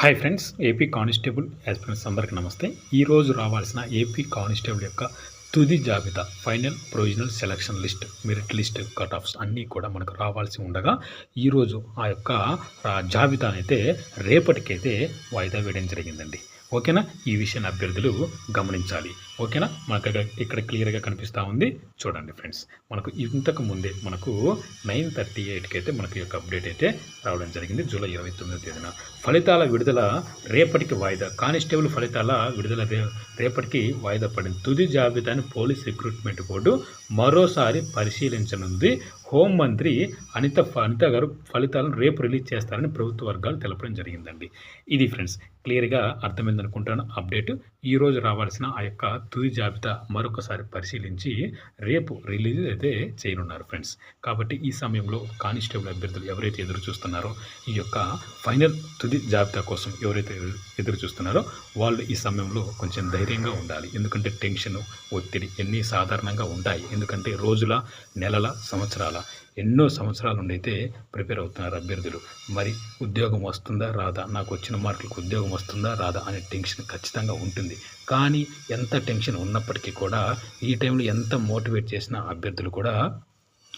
Hi friends AP constable aspirants అందరికీ నమస్తే ఈరోజు రావాల్సిన ఏపీ కానిస్టేబుల్ యొక్క తుది జాబితా final provisional selection list merit list cut offs అన్నీ కూడా మనకు రావాల్సి ఉండగా ఈరోజు ఆ యొక్క జాబితా జాబితానైతే రేపటికైతే వాయిదా వేయడం జరిగిందండి. ఓకేనా? ఈ విషయాన్ని అభ్యర్థులు గమనించాలి. ఓకేనా? మనకు ఇక్కడ- క్లియర్గా కనిపిస్తూ ఉంది. చూడండి ఫ్రెండ్స్ మనకు ఇంతకు ముందే మనకు నైన్ థర్టీ ఎయిట్కి అయితే మనకు యొక్క అప్డేట్ అయితే రావడం జరిగింది. జూలై ఇరవై తొమ్మిదో తేదీన. ఫలితాల విడుదల రేపటికి వాయిదా. కానిస్టేబుల్ ఫలితాల విడుదల రే రేపటికి వాయిదా పడింది. తుది జాబితాని పోలీస్ రిక్రూట్మెంట్ బోర్డు మరోసారి పరిశీలించనుంది. హోంమంత్రి అనిత అనిత గారు ఫలితాలను రేపు రిలీజ్ చేస్తారని ప్రభుత్వ వర్గాలు తెలపడం జరిగిందండి. ఇది ఫ్రెండ్స్ క్లియర్గా అర్థమైందనుకుంటాను. అప్డేట్ ఈ రోజు రావాల్సిన ఆ యొక్క తుది జాబితా మరొకసారి పరిశీలించి రేపు రిలీజ్ అయితే చేయనున్నారు ఫ్రెండ్స్. కాబట్టి ఈ సమయంలో కానిస్టేబుల్ అభ్యర్థులు ఎవరైతే ఎదురు చూస్తున్నారో ఈ యొక్క ఫైనల్ తుది జాబితా కోసం ఎవరైతే ఎదురు చూస్తున్నారో వాళ్ళు ఈ సమయంలో కొంచెం ధైర్యంగా ఉండాలి. ఎందుకంటే టెన్షన్ ఒత్తిడి ఎన్ని సాధారణంగా ఉంటాయి. ఎందుకంటే రోజుల నెలల సంవత్సరాల ఎన్నో సంవత్సరాల నుండి అయితే ప్రిపేర్ అవుతున్నారు అభ్యర్థులు. మరి ఉద్యోగం వస్తుందా రాదా? నాకు వచ్చిన మార్కులకు ఉద్యోగం వస్తుందా రాదా? అనే టెన్షన్ ఖచ్చితంగా ఉంటుంది. కానీ ఎంత టెన్షన్ ఉన్నప్పటికీ కూడా ఈ టైంలో ఎంత మోటివేట్ చేసిన అభ్యర్థులు కూడా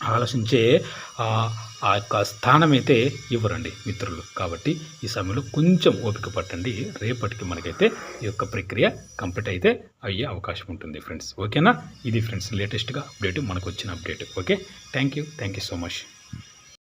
ఆలోచించే ఆ యొక్క స్థానం అయితే ఇవ్వరండి మిత్రులు. కాబట్టి ఈ సమయంలో కొంచెం ఓపిక పట్టండి. రేపటికి మనకైతే ఈ యొక్క ప్రక్రియ కంప్లీట్ అయితే అయ్యే అవకాశం ఉంటుంది ఫ్రెండ్స్. ఓకేనా? ఇది ఫ్రెండ్స్ లేటెస్ట్గా అప్డేట్ మనకు వచ్చిన update. Okay? Thank you. Thank you so much.